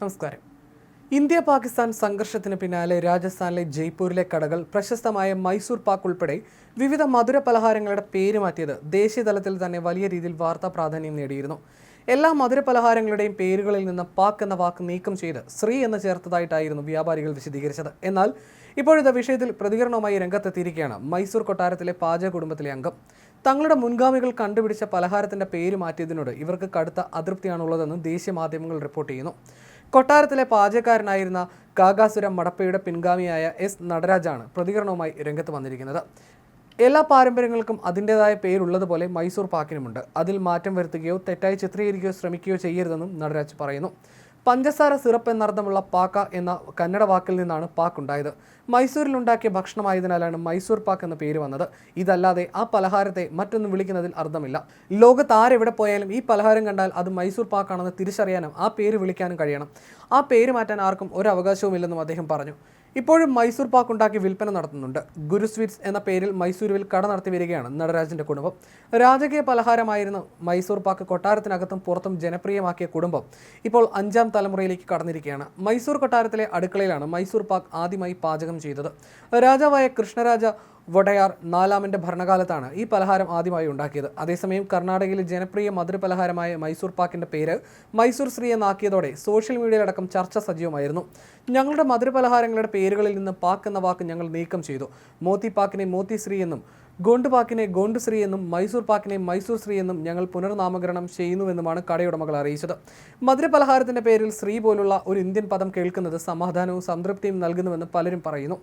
നമസ്കാരം. ഇന്ത്യ പാകിസ്ഥാൻ സംഘർഷത്തിന് പിന്നാലെ രാജസ്ഥാനിലെ ജയ്പൂരിലെ കടകൾ പ്രശസ്തമായ മൈസൂർ പാക്ക് ഉൾപ്പെടെ വിവിധ മധുര പലഹാരങ്ങളുടെ പേര് മാറ്റിയത് ദേശീയതലത്തിൽ തന്നെ വലിയ രീതിയിൽ വാർത്താ പ്രാധാന്യം നേടിയിരുന്നു. എല്ലാ മധുര പലഹാരങ്ങളുടെയും പേരുകളിൽ നിന്ന് പാക്ക് എന്ന വാക്ക് നീക്കം ചെയ്ത് ശ്രീ എന്ന് ചേർത്തതായിട്ടായിരുന്നു വ്യാപാരികൾ വിശദീകരിച്ചത്. എന്നാൽ ഇപ്പോഴത്തെ വിഷയത്തിൽ പ്രതികരണവുമായി രംഗത്തെത്തിയിരിക്കുകയാണ് മൈസൂർ കൊട്ടാരത്തിലെ പാചക കുടുംബത്തിലെ അംഗം. തങ്ങളുടെ മുൻഗാമികൾ കണ്ടുപിടിച്ച പലഹാരത്തിന്റെ പേര് മാറ്റിയതിനോട് ഇവർക്ക് കടുത്ത അതൃപ്തിയാണുള്ളതെന്ന് ദേശീയ മാധ്യമങ്ങൾ റിപ്പോർട്ട് ചെയ്യുന്നു. കൊട്ടാരത്തിലെ പാചകക്കാരനായിരുന്ന കാകാസുരം മടപ്പയുടെ പിൻഗാമിയായ എസ് നടരാജാണ് പ്രതികരണവുമായി രംഗത്ത് വന്നിരിക്കുന്നത്. എല്ലാ പാരമ്പര്യങ്ങൾക്കും അതിന്റെതായ പേരുള്ളതുപോലെ മൈസൂർ പാക്കിനുമുണ്ട്. അതിൽ മാറ്റം വരുത്തുകയോ തെറ്റായി ചിത്രീകരിക്കുകയോ ശ്രമിക്കുകയോ ചെയ്യരുതെന്നും നടരാജ് പറയുന്നു. പഞ്ചസാര സിറപ്പ് എന്നർത്ഥമുള്ള പാക്ക എന്ന കന്നഡ വാക്കിൽ നിന്നാണ് പാക്ക് ഉണ്ടായത് മൈസൂരിൽ ഉണ്ടാക്കിയ ഭക്ഷണമായതിനാലാണ് മൈസൂർ പാക്ക് എന്ന പേര് വന്നത്. ഇതല്ലാതെ ആ പലഹാരത്തെ മറ്റൊന്നും വിളിക്കുന്നതിൽ അർത്ഥമില്ല. ലോകത്ത് ആരെവിടെ പോയാലും ഈ പലഹാരം കണ്ടാൽ അത് മൈസൂർ പാക്കാണെന്ന് തിരിച്ചറിയാനും ആ പേര് വിളിക്കാനും കഴിയണം. ആ പേര് മാറ്റാൻ ആർക്കും ഒരു അവകാശവുമില്ലെന്നും അദ്ദേഹം പറഞ്ഞു. ഇപ്പോഴും മൈസൂർ പാക്ക് ഉണ്ടാക്കി വിൽപ്പന നടത്തുന്നുണ്ട്. ഗുരു സ്വീറ്റ്സ് എന്ന പേരിൽ മൈസൂരുവിൽ കട നടത്തി വരികയാണ് നടരാജന്റെ കുടുംബം. രാജകീയ പലഹാരമായിരുന്ന മൈസൂർ പാക്ക് കൊട്ടാരത്തിനകത്തും പുറത്തും ജനപ്രിയമാക്കിയ കുടുംബം. ഇപ്പോൾ അഞ്ചാം തലമുറയിലേക്ക് കടന്നിരിക്കുകയാണ്. മൈസൂർ കൊട്ടാരത്തിലെ അടുക്കളയിലാണ് മൈസൂർ പാക്ക് ആദ്യമായി പാചകം ചെയ്തത്. രാജാവായ കൃഷ്ണരാജ വൊഡയാർ നാലാമന്റെ ഭരണകാലത്താണ് ഈ പലഹാരം ആദ്യമായി ഉണ്ടാക്കിയത്. അതേസമയം കർണാടകയിലെ ജനപ്രിയ മധുര പലഹാരമായ മൈസൂർ പാക്കിന്റെ പേര് മൈസൂർ ശ്രീ എന്നാക്കിയതോടെ സോഷ്യൽ മീഡിയയിലടക്കം ചർച്ച സജീവമായിരുന്നു. ഞങ്ങളുടെ മധുര പലഹാരങ്ങളുടെ പേരുകളിൽ നിന്ന് പാക്ക് എന്ന വാക്ക് ഞങ്ങൾ നീക്കം ചെയ്തു. മോത്തി പാക്കിനെ മോത്തി ശ്രീ എന്നും ഗോണ്ട് പാക്കിനെ ഗോണ്ട് ശ്രീ എന്നും മൈസൂർ പാക്കിനെ മൈസൂർ ശ്രീ എന്നും ഞങ്ങൾ പുനർനാമകരണം ചെയ്യുന്നുവെന്നുമാണ് കടയുടമകൾ അറിയിച്ചത്. മധുരപലഹാരത്തിന്റെ പേരിൽ ശ്രീ പോലുള്ള ഒരു ഇന്ത്യൻ പദം കേൾക്കുന്നത് സമാധാനവും സംതൃപ്തിയും നൽകുന്നുവെന്ന് പലരും പറയുന്നു.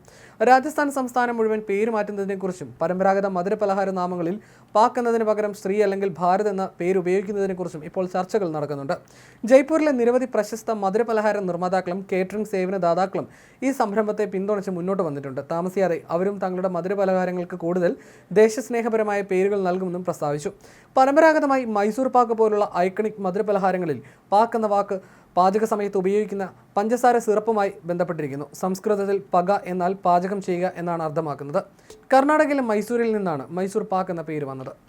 രാജസ്ഥാൻ സംസ്ഥാനം മുഴുവൻ പേര് മാറ്റുന്നതിനെക്കുറിച്ചും പരമ്പരാഗത മധുരപലഹാര നാമങ്ങളിൽ പാക്ക് എന്നതിന് പകരം ശ്രീ അല്ലെങ്കിൽ ഭാരത് എന്ന പേര് ഉപയോഗിക്കുന്നതിനെക്കുറിച്ചും ഇപ്പോൾ ചർച്ചകൾ നടക്കുന്നുണ്ട്. ജയ്പൂരിലെ നിരവധി പ്രശസ്ത മധുരപലഹാര നിർമ്മാതാക്കളും കേറ്ററിംഗ് സേവനദാതാക്കളും ഈ സംരംഭത്തെ പിന്തുണച്ച് മുന്നോട്ട് വന്നിട്ടുണ്ട്. താമസിയാതെ അവരും തങ്ങളുടെ മധുരപലഹാരങ്ങൾക്ക് കൂടുതൽ ദേശസ്നേഹപരമായ പേരുകൾ നൽകുമെന്നും പ്രസ്താവിച്ചു. പരമ്പരാഗതമായി മൈസൂർ പാക്ക് പോലുള്ള ഐക്കണിക് മധുരപലഹാരങ്ങളിൽ പാക്ക് എന്ന വാക്ക് പാചക സമയത്ത് ഉപയോഗിക്കുന്ന പഞ്ചസാര സിറപ്പുമായി ബന്ധപ്പെട്ടിരിക്കുന്നു. സംസ്കൃതത്തിൽ പക എന്നാൽ പാചകം ചെയ്യുക എന്നാണ് അർത്ഥമാക്കുന്നത്. കർണാടകയിലെ മൈസൂരിൽ നിന്നാണ് മൈസൂർ പാക്ക് എന്ന പേര് വന്നത്.